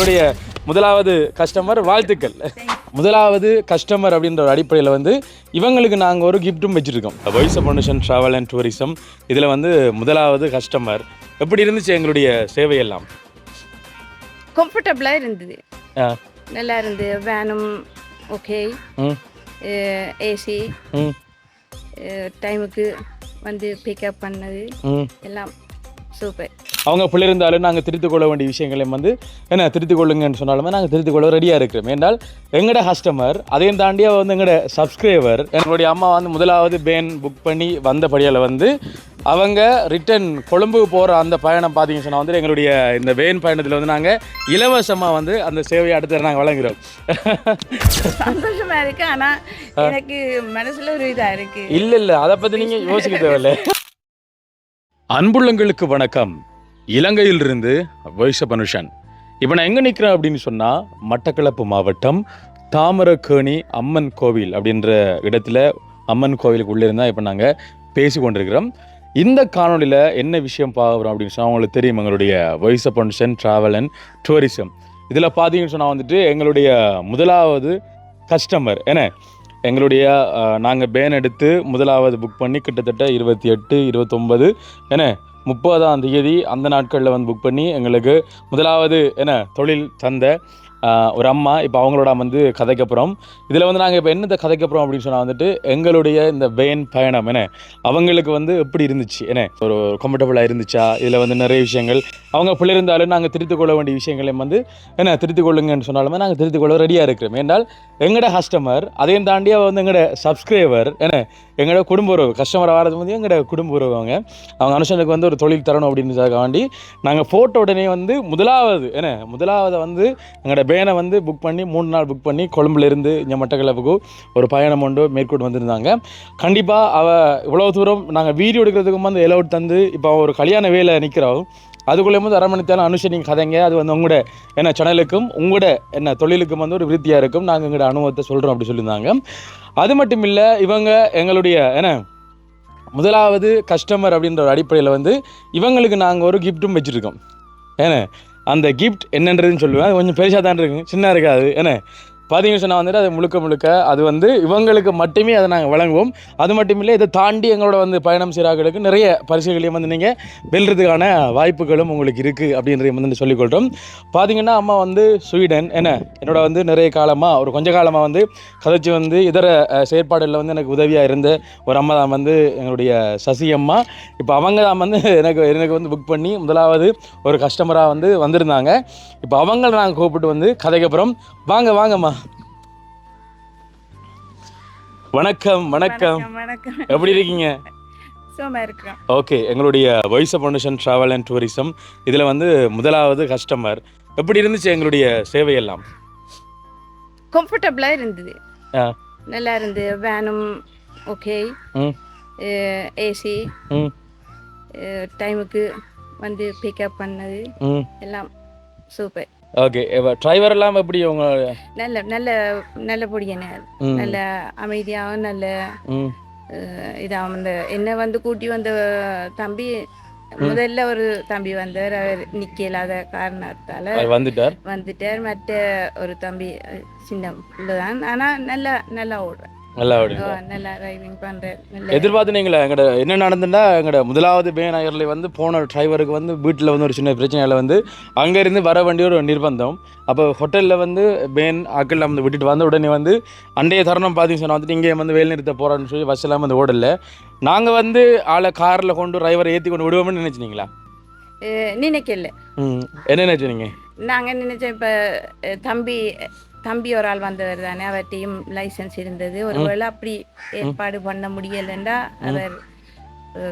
எங்களுடைய முதலாவது கஸ்டமர் வாழ்த்துக்கள். முதலாவது கஸ்டமர் அப்படின்ற ஒரு அடிப்படையில் வந்து இவங்களுக்கு நாங்கள் ஒரு கிஃப்ட்டும் வச்சுருக்கோம். Voice foundation travel and tourism இதில் வந்து முதலாவது கஸ்டமர் எப்படி இருந்துச்சு எங்களுடைய சேவையெல்லாம்? கம்ஃபர்டபுளாக இருந்தது. நல்லா இருந்து வேனும் ஓகே ஏசி டைமுக்கு வந்து பிக்கப் பண்ணது. எல்லாம் சூப்பர் அவங்க பிள்ளை இருந்தாலும் நாங்கள் திருத்திக் கொள்ள வேண்டிய விஷயங்களையும் வந்து என்ன திருத்திக் கொள்ளுங்கன்னு சொன்னாலுமே நாங்கள் திருத்திக் கொள்ள ரெடியாக இருக்கிறோம். என்றால் எங்களோட கஸ்டமர் அதையும் தாண்டி அவ வந்து எங்களோட சப்ஸ்கிரைபர் எங்களுடைய அம்மா வந்து முதலாவது பேன் புக் பண்ணி வந்தபடியால் வந்து அவங்க ரிட்டன் கொழும்பு போகிற அந்த பயணம் பார்த்தீங்கன்னு சொன்னால் வந்து எங்களுடைய இந்த வேன் பயணத்தில் வந்து நாங்கள் இலவசமாக வந்து அந்த சேவையை அடுத்து நாங்கள் வழங்குறோம். சந்தோஷமா இருக்கு. ஆனா எனக்கு மனசுல ஒரு இதா இருக்கு. இல்லை இல்லை. அதை பற்றி நீங்கள் யோசிக்க தேவையில்லை. அன்புள்ளங்களுக்கு வணக்கம். இலங்கையிலிருந்து வைஷபனுஷன் இப்போ நான் எங்கே நிற்கிறேன் அப்படின்னு சொன்னால் மட்டக்களப்பு மாவட்டம் தாமரக்கேணி அம்மன் கோவில் அப்படின்ற இடத்துல அம்மன் கோவிலுக்கு உள்ளே இருந்தால் இப்போ நாங்கள் பேசி கொண்டிருக்கிறோம். இந்த காணொளியில் என்ன விஷயம் பார்க்குறோம் அப்படின்னு சொன்னால் உங்களுக்கு தெரியும் எங்களுடைய வைசபனுஷன் ட்ராவல் அண்ட் டூரிசம் இதில் பார்த்தீங்கன்னு சொன்னால் வந்துட்டு எங்களுடைய முதலாவது கஸ்டமர் என்ன? எங்களுடைய நாங்கள் பேன் எடுத்து முதலாவது புக் பண்ணி கிட்டத்தட்ட இருபத்தி எட்டு இருபத்தொம்பது என்ன? முப்பதாம் தேதி அந்த நாட்களில் வந்து புக் பண்ணி எங்களுக்கு முதலாவது என்ன தொழில் தந்த ஒரு அம்மா இப்போ அவங்களோட வந்து கதைக்க போகிறோம் இதில் வந்து நாங்கள் இப்போ என்னத்தை கதைக்க போகிறோம் அப்படின்னு சொன்னால் வந்துட்டு எங்களுடைய இந்த வேன் பயணம் என்ன? அவங்களுக்கு வந்து எப்படி இருந்துச்சு என்ன? ஒரு கம்ஃபர்டபுளாக இருந்துச்சா? இதில் வந்து நிறைய விஷயங்கள். அவங்க பிள்ளை இருந்தாலும் நாங்கள் திருத்திக் கொள்ள வேண்டிய விஷயங்களையும் வந்து என்ன திருத்திக் கொள்ளுங்கன்னு சொன்னாலுமே நாங்கள் திருத்திக் கொள்ள ரெடியாக இருக்கிறோம். ஏன்னால் எங்களோட கஸ்டமர் அதையும் தாண்டி அவள் வந்து எங்களோட சப்ஸ்கிரைபர் என்ன? எங்களோட குடும்ப உறவு கஸ்டமர் வரது வந்து எங்களோட குடும்ப உறவுங்க. அவங்க மனுஷனுக்கு அனுஷனுக்கு வந்து ஒரு தொழில் தரணும் அப்படின்றதுக்காண்டி நாங்கள் போட்ட உடனே வந்து முதலாவது என்ன? முதலாவது வந்து எங்களோட பேனை வந்து புக் பண்ணி மூணு நாள் புக் பண்ணி கொழும்புலேருந்து இங்கே மட்டக்களப்புக்கு ஒரு பயணம் ஒன்று மேற்கொண்டு வந்திருந்தாங்க. கண்டிப்பாக அவள் இவ்வளோ தூரம் நாங்கள் வீடியோ எடுக்கிறதுக்கு வந்து எலவுட் தந்து இப்போ அவள் ஒரு கல்யாண வேலை நிற்கிறோம் அதுக்குள்ளே வந்து அரை அனுஷனிங் கதைங்க அது வந்து உங்களோட என்ன சேனலுக்கும் உங்களோட என்ன தொழிலுக்கும் வந்து ஒரு விருத்தியாக இருக்கும். நாங்கள் எங்களோட அனுபவத்தை சொல்கிறோம் அப்படி சொல்லியிருந்தாங்க. அது மட்டும் இல்லை இவங்க எங்களுடைய என்ன முதலாவது கஸ்டமர் அப்படின்ற ஒரு அடிப்படையில் வந்து இவங்களுக்கு நாங்கள் ஒரு கிஃப்ட்டும் வச்சுருக்கோம். ஏன்னா அந்த கிஃப்ட் என்னன்றதுன்னு சொல்லுவேன். கொஞ்சம் பெருசாக தான் இருக்கும் சின்ன இருக்காது. என்ன? பார்த்தீங்கன்னு சொன்னால் வந்துட்டு அது முழுக்க முழுக்க அது வந்து இவங்களுக்கு மட்டுமே அதை நாங்கள் வழங்குவோம். அது மட்டும் இல்லை இதை தாண்டி எங்களோட வந்து பயணம் செய்கிறார்களுக்கு நிறைய பரிசுகளையும் வந்து நீங்கள் வெல்றதுக்கான வாய்ப்புகளும் உங்களுக்கு இருக்குது அப்படின்றதையும் வந்து சொல்லிக்கொள்கிறோம் பார்த்தீங்கன்னா அம்மா வந்து ஸ்வீடன் என்ன என்னோட வந்து நிறைய காலமாக ஒரு கொஞ்ச காலமாக வந்து கதைச்சி வந்து இதர செயற்பாடுகளில் வந்து எனக்கு உதவியாக இருந்த ஒரு அம்மா தான் வந்து எங்களுடைய சசி அம்மா. இப்போ அவங்க தான் வந்து எனக்கு எனக்கு வந்து புக் பண்ணி முதலாவது ஒரு கஸ்டமராக வந்து வந்திருந்தாங்க. இப்போ அவங்கள நாங்கள் கூப்பிட்டு வந்து கதைக்கப்புறம் வாங்க வாங்கம்மா. வணக்கம் வணக்கம். வணக்கம் எப்படி இருக்கீங்க? ஓகே எங்களுடைய voice foundation travel and tourism இதில் வந்து முதலாவது கஸ்டமர் எப்படி இருந்துச்சு எங்களுடைய சேவையெல்லாம்? கம்ஃபர்டபுளாக இருந்தது. நல்லா இருந்து வேனும் ஓகே ஏசி டைமுக்கு வந்து பிக்கப் பண்ணது. எல்லாம் சூப்பர் ஓகே டிரைவர் எல்லாம் எப்படி உங்க நல்ல நல்ல நல்ல பொடியன. ம். நல்ல அமைதியாகவும் நல்ல இதாகவும் இந்த என்ன வந்து கூட்டி வந்த தம்பி முதல்ல ஒரு தம்பி வந்தார். அவர் நிக்க இல்லாத காரணத்தால வந்துட்டார். வந்துட்டார். மற்ற ஒரு தம்பி சின்ன உள்ளதான் ஆனா நல்லா நல்லா ஓடுறேன் நல்லா நல்லா பண்றேன். நல்ல எதிர்பார்த்துனீங்களா எங்கட என்ன நடந்துன்னா எங்கட முதலாவது பே நகரில் வந்து போன டிரைவருக்கு வந்து வீட்டில் வந்து ஒரு சின்ன பிரச்சனையால் வந்து அங்கேருந்து வர வேண்டிய ஒரு நிர்பந்தம். அப்போ ஹோட்டலில் வந்து பேன் ஆக்கள் வந்து விட்டுட்டு வந்த உடனே வந்து அண்டைய தருணம் பார்த்தீங்கன்னு சொன்னால் வந்துட்டு இங்கே வந்து வேலை நிறுத்த போகிறான்னு சொல்லி பஸ் எல்லாம் வந்து ஓடல. நாங்கள் வந்து ஆளை காரில் கொண்டு டிரைவரை ஏற்றி கொண்டு விடுவோம்னு நினச்சினீங்களா நினைக்கல. என்ன நினச்சினீங்க நாங்க? நினைச்சோம் இப்ப தம்பி தம்பி ஒரு ஆள் வந்தவர் தானே அவர்கிட்டையும் லைசன்ஸ் இருந்தது. ஒருவேளை அப்படி ஏற்பாடு பண்ண முடியலைண்டா அவர்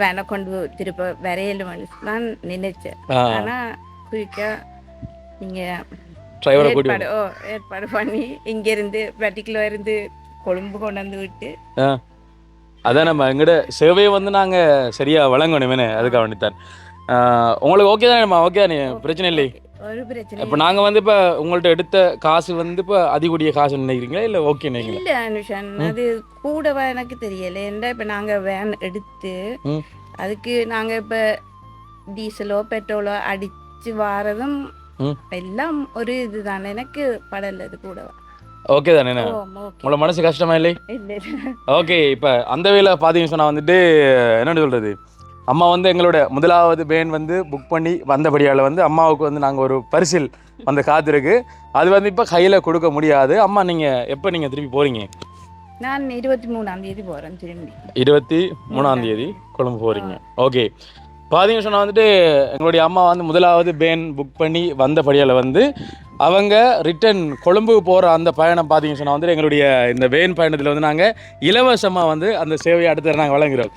வேனை கொண்டு திருப்ப வரையலும் தான் நினைச்சேன். ஆனா குயிக்கா நீங்க ஏற்பாடு ஓ ஏற்பாடு பண்ணி இங்க இருந்து பர்டிகுலர் இருந்து கொழும்பு கொண்டு வந்து விட்டு. அதான் நம்ம எங்கட சேவையை வந்து நாங்கள் சரியாக வழங்கணுமேனே அதுக்காக வேண்டித்தான். உங்களுக்கு ஓகே தானேம்மா ஓகே தானே? பிரச்சனை இல்லை ஒரு பிரச்சனை இப்போ நாங்கள் வந்து இப்போ உங்கள்ட்ட எடுத்த காசு வந்து இப்போ அதிகூடிய காசு நினைக்கிறீங்களா? இல்லை ஓகே நினைக்கிறீங்களா? இல்ல அனுஷன் அது கூடவா எனக்கு தெரியல. ஏன்டா இப்ப நாங்க வேன் எடுத்து. அதுக்கு நாங்க இப்ப டீசலோ பெட்ரோலோ அடிச்சு வாரதும். எல்லாம் ஒரு இதுதான். எனக்கு படல இது கூட ஓகே தானே உங்களோட மனசு கஷ்டமா இல்லை ஓகே இப்போ அந்த வேலை பார்த்தீங்கன்னு சொன்னால் வந்துட்டு என்னன்னு சொல்கிறது அம்மா வந்து எங்களோட முதலாவது பேன் வந்து புக் பண்ணி வந்தபடியால் வந்து அம்மாவுக்கு வந்து நாங்கள் ஒரு பரிசில் வந்து காத்திருக்கு அது வந்து இப்போ கையில் கொடுக்க முடியாது. அம்மா நீங்கள் எப்போ நீங்கள் திருப்பி போகிறீங்க நான் இருபத்தி மூணாம் தேதி போறேன் திரும்பி. இருபத்தி மூணாம் தேதி கொழும்பு போகிறீங்க ஓகே. பார்த்தீங்கன்னு சொன்னால் வந்துட்டு எங்களுடைய அம்மா வந்து முதலாவது பேன் புக் பண்ணி வந்தபடியால் வந்து அவங்க ரிட்டன் கொழும்பு போகிற அந்த பயணம் பார்த்தீங்கன்னு சொன்னால் வந்து எங்களுடைய இந்த வேன் பயணத்தில் வந்து நாங்கள் இலவசமாக வந்து அந்த சேவையை அடுத்து நாங்கள் வழங்குகிறோம்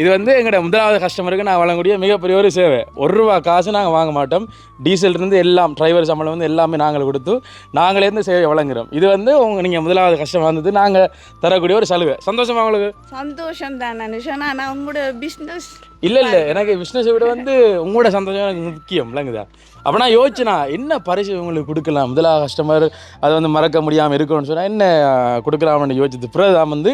இது வந்து எங்களோட முதலாவது கஸ்டமருக்கு நான் வழங்கக்கூடிய மிகப்பெரிய ஒரு சேவை. ஒரு ரூபா காசு நாங்கள் வாங்க மாட்டோம். டீசல் இருந்து எல்லாம் டிரைவர் சம்பளம் வந்து எல்லாமே நாங்கள் கொடுத்து நாங்களே இருந்து சேவையை வழங்குகிறோம் இது வந்து உங்க நீங்கள் முதலாவது கஷ்டம் வந்தது நாங்கள் தரக்கூடிய ஒரு சலுகை. சந்தோஷமா உங்களுக்கு? சந்தோஷம் தான் நினைச்சேன் ஆனால் உங்களோட பிஸ்னஸ் இல்லை இல்லை. எனக்கு பிஸ்னஸை விட வந்து உங்களோட சந்தோஷம் எனக்கு முக்கியம் இல்லைங்குதா அப்போ நான் யோசிச்சேனா என்ன பரிசு உங்களுக்கு கொடுக்கலாம்? முதலாக கஸ்டமர் அதை வந்து மறக்க முடியாமல் இருக்கணும்னு சொன்னால் என்ன கொடுக்கலாம்னு யோசிச்சது? பிறகு தான் வந்து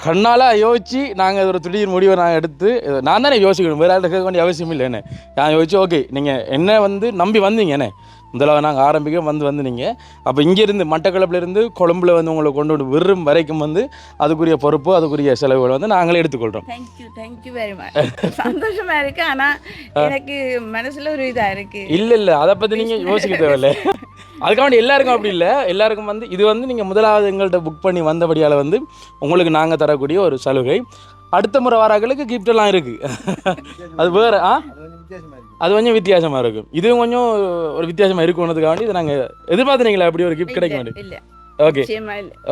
கண்ணால் யோசிச்சு நாங்கள் ஒரு திடீர் முடிவை நான் எடுத்து நான் தானே யோசிக்கணும் வேறு கேட்க வேண்டிய அவசியம் இல்லை என்ன? நான் யோசிச்சு ஓகே நீங்கள் என்ன வந்து நம்பி வந்தீங்க என்ன? முதலாவது நாங்கள் ஆரம்பிக்க வந்து வந்து நீங்கள் அப்போ இங்கேருந்து மட்டக்களப்புலேருந்து கொழும்புல வந்து உங்களை கொண்டு வந்து விரும் வரைக்கும் வந்து அதுக்குரிய பொறுப்பு அதுக்குரிய செலவுகள் வந்து நாங்களே எடுத்துக்கொள்கிறோம் தேங்க்யூ தேங்க்யூ வெரி மச் சந்தோஷமா இருக்கு. ஆனா எனக்கு மனசுல ஒரு இதா இருக்கு. இல்லை இல்லை அதை பற்றி நீங்கள் யோசிக்க தேவையில்ல. அதுக்காண்டி எல்லாருக்கும் அப்படி இல்லை. எல்லாருக்கும் வந்து இது வந்து நீங்கள் முதலாவது எங்கள்கிட்ட புக் பண்ணி வந்தபடியால் வந்து உங்களுக்கு நாங்கள் தரக்கூடிய ஒரு சலுகை. அடுத்த முறை வராங்களுக்கு gift எல்லாம் இருக்குது அது வேறு ஆ? அது கொஞ்சம் வித்தியாசமாக இருக்கும் இதுவும் கொஞ்சம் ஒரு வித்தியாசமாக இருக்கும்னதுக்காண்டி இதை நாங்கள் எதிர்பார்த்துனீங்களா அப்படி ஒரு கிஃப்ட் கிடைக்க வேண்டி? இல்ல ஓகே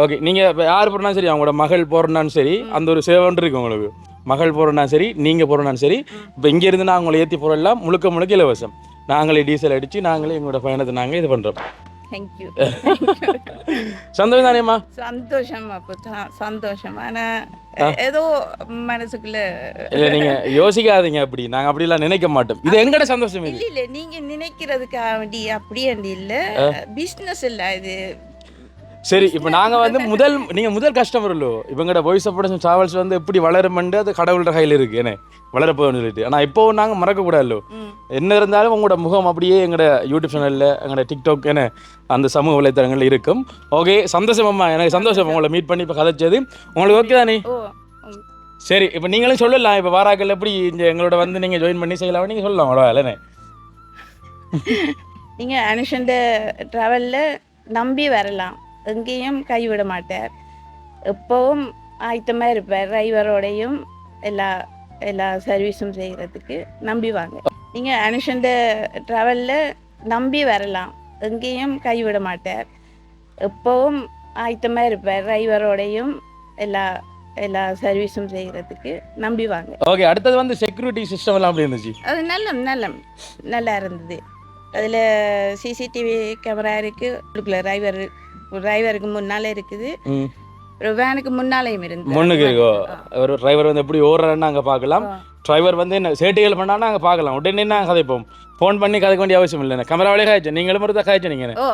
ஓகே நீங்கள் இப்போ யார் போகிறனாலும் சரி அவங்களோட மகள் போகிறனாலும் சரி அந்த ஒரு சேவன் இருக்கு உங்களுக்கு. மகள் போகிறனா சரி நீங்கள் போகிறனாலும் சரி இப்போ இங்கேருந்து நான் உங்களை ஏற்றி போகிறெல்லாம் முழுக்க முழுக்க இலவசம். நாங்களே டீசல் அடித்து நாங்களே எங்களோட பயணத்தை நாங்கள் இது பண்ணுறோம் தேங்க்யூ சந்தோஷம் தானேம்மா? சந்தோஷம் சந்தோஷம். ஆனா ஏதோ மனசுக்குள்ள இல்லை நீங்கள் யோசிக்காதீங்க அப்படி. நாங்கள் அப்படிலாம் நினைக்க மாட்டோம். இது எங்கட சந்தோஷம் இல்ல இல்ல நீங்க நினைக்கிறதுக்காக வேண்டி அப்படியே இல்ல பிசினஸ் இல்ல இது சரி இப்போ நாங்கள் வந்து முதல் நீங்கள் முதல் கஸ்டமர் இல்லோ இவங்கட வாய்ஸ் ஆஃப் ப்ரொடக்ஷன் டிராவல்ஸ் வந்து எப்படி வளருமெண்டு அது கடவுளோட கையில் இருக்குது என்ன. வளரப்போகுதுன்னு சொல்லிட்டு. ஆனால் இப்போ நாங்கள் மறக்கக்கூடாது. என்ன இருந்தாலும் உங்களோட முகம் அப்படியே எங்களோட யூடியூப் சேனலில் எங்களோட டிக்டாக் என அந்த சமூக வலைத்தளங்கள் இருக்கும். ஓகே சந்தோஷமாம்மா. எனக்கு சந்தோஷம் உங்களை மீட் பண்ணி இப்போ கதைச்சது. உங்களுக்கு ஓகே தானே. சரி இப்போ நீங்களும் சொல்லலாம். இப்போ வாராக்கள் எப்படி இங்கே எங்களோட வந்து நீங்கள் ஜாயின் பண்ணி செய்யலாம். நீங்கள் சொல்லலாம் அவ்வளோ இல்லைண்ணே நீங்க அனுஷண்ட டிராவல்ல நம்பி வரலாம். எங்கேயும் கைவிட மாட்டார். எப்பவும் ஆயத்தமா இருப்பார். டிரைவரோடையும் எல்லா எல்லா சர்வீஸும் செய்கிறதுக்கு நம்பி வாங்க நீங்க அனுஷண்ட டிராவல்ல நம்பி வரலாம். எங்கேயும் கைவிட மாட்டார். எப்பவும் ஆயத்தமா இருப்பார். டிரைவரோடையும் எல்லா எல்லா சர்வீஸும் செய்கிறதுக்கு நம்பி வாங்க ஓகே அடுத்தது வந்து செக்யூரிட்டி சிஸ்டம் எல்லாம் அப்படி இருந்துச்சு? அது நல்ல நல்ல நல்லா இருந்தது. அதில் சிசிடிவி கேமரா இருக்குது டிரைவர் டிரைவருக்கு முன்னால் இருக்குது. ஒரு வேனுக்கு முன்னாலேயும் இருந்து. முன்னுக்கு இருக்கோ? ஒரு டிரைவர் வந்து எப்படி ஓடுறான்னு நாங்கள் பார்க்கலாம். டிரைவர் வந்து என்ன சேட்டைகள் பண்ணால் நாங்கள் பார்க்கலாம். உடனே நாங்கள் கதைப்போம். ஃபோன் பண்ணி கதைக்க வேண்டிய அவசியம் இல்லை கேமராவிலே காய்ச்சல் நீங்களும் மறுத்தா காய்ச்சல் நீங்கள் ஓ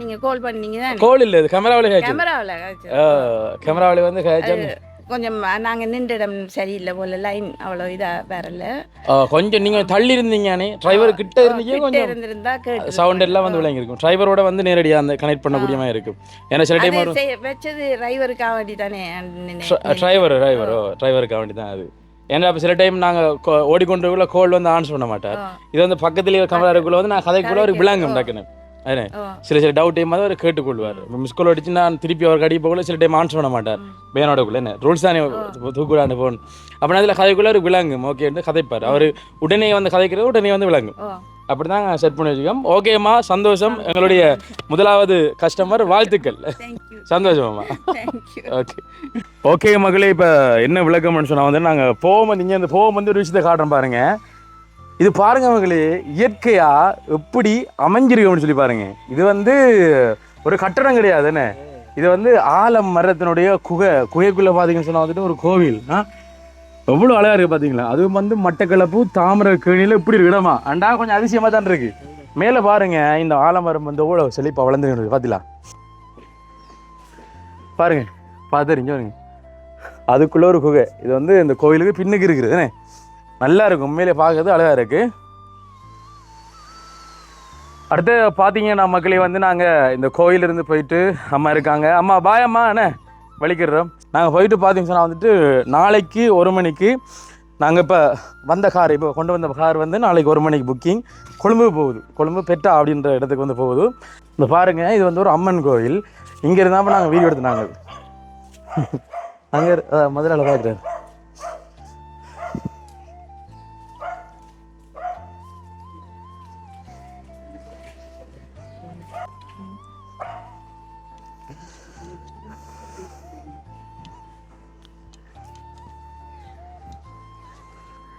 நீங்கள் கால் பண்ணீங்க தான் கோல் இல்லை இது கேமராவிலே காய்ச்சல் கேமராவில் வந்து காய்ச்சல் கொஞ்சம் நாங்கள் நின்ற இடம் சரியில்லை போல லைன் அவ்வளோ இதாக வரல. கொஞ்சம் நீங்கள் தள்ளி இருந்தீங்கன்னு டிரைவர் கிட்ட இருந்தீங்க கொஞ்சம் இருந்திருந்தா கேட்டு சவுண்ட் எல்லாம் வந்து விளங்கி இருக்கும் டிரைவரோட வந்து நேரடியாக அந்த கனெக்ட் பண்ணக்கூடிய மாதிரி இருக்கும். ஏன்னா சில டைம் வச்சது டிரைவருக்காக வேண்டி தானே டிரைவர் டிரைவரோ டிரைவருக்காக வேண்டி தான் அது. ஏன்னா இப்போ சில டைம் நாங்கள் ஓடிக்கொண்டிருக்குள்ள கோல் வந்து ஆன்ஸ் பண்ண மாட்டார். இது வந்து பக்கத்துலேயே கேமரா இருக்குள்ள வந்து நான் கதைக்குள்ள ஒரு விளங்கும் டக்குன்னு. அதே சில சில டவுட் டைம் அவர் கேட்டுக்கொள்வார். மிஸ் கால் அடிச்சு நான் திருப்பி அவர் கடி போகல சில டைம் ஆன்ஸ் பண்ண மாட்டார். பேனோடக்குள்ள என்ன? ரூல்ஸ் தானே தூக்குடாண்டு போன் அப்படின்னா அதில் கதைக்குள்ள ஒரு விளங்கும் ஓகே கதைப்பார். அவர் உடனே வந்து கதைக்கிறது உடனே வந்து விளங்கும் அப்படி தான் செட் பண்ணி வச்சுக்கோம் ஓகேம்மா சந்தோஷம். எங்களுடைய முதலாவது கஸ்டமர் வாழ்த்துக்கள். சந்தோஷமாம்மா தேங்க்யூ ஓகே ஓகே மகளே இப்போ என்ன விளக்கம்னு சொன்னால் வந்து நாங்கள் போகும் நீங்கள் இந்த போகும் வந்து ஒரு விஷயத்தை காட்டுறோம் பாருங்க. இது பாருங்க மகளே இயற்கையாக எப்படி அமைஞ்சிருக்கும்னு சொல்லி பாருங்க. இது வந்து ஒரு கட்டடம் கிடையாது என்ன? இது வந்து ஆலம் மரத்தினுடைய குகை குகைக்குள்ளே பார்த்தீங்கன்னு சொன்னால் வந்துட்டு ஒரு கோவில். ஆ? எவ்வளோ அழகாக இருக்குது பார்த்தீங்களா அதுவும் வந்து மட்டக்களப்பு தாமரை கேணியில் இப்படி இருக்கு இடமா? அண்டா கொஞ்சம் அதிசயமாக தான் இருக்கு. மேலே பாருங்க இந்த ஆலமரம் வந்து எவ்வளோ செழிப்பாக வளர்ந்துருக்கு பார்த்தீங்களா பாருங்க பார்த்துருங்க பாருங்க. அதுக்குள்ள ஒரு குகை. இது வந்து இந்த கோவிலுக்கு பின்னுக்கு இருக்குது தானே நல்லா இருக்கும் உண்மையிலே பார்க்கறது அழகாக இருக்கு. அடுத்து பார்த்தீங்கன்னா மக்களே வந்து நாங்கள் இந்த கோயிலிருந்து போயிட்டு அம்மா இருக்காங்க. அம்மா பாய் அம்மா என்ன? வலிக்கிறோம். நாங்கள் போயிட்டு பார்த்தீங்க சொன்னால் வந்துட்டு நாளைக்கு ஒரு மணிக்கு நாங்கள் இப்போ வந்த கார் இப்போ கொண்டு வந்த கார் வந்து நாளைக்கு ஒரு மணிக்கு புக்கிங் கொழும்பு போகுது. கொழும்பு பெட்டா அப்படின்ற இடத்துக்கு வந்து போகுது. இந்த பாருங்க இது வந்து ஒரு அம்மன் கோயில். இங்கே இருந்தால் நாங்கள் வீடியோ எடுத்து நாங்கள் அங்கே மதுரையில் பார்க்குறேன்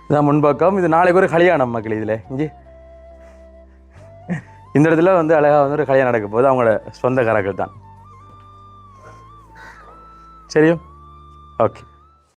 இதான் முன்பக்கம். இது நாளைக்கு ஒரு கல்யாணம் மக்கள் இதில். இங்கே இந்த இடத்துல வந்து அழகாக வந்து ஒரு கல்யாணம் நடக்க போகுது. அவங்களோட சொந்தக்காரர்கள் தான். சரியும்? ஓகே.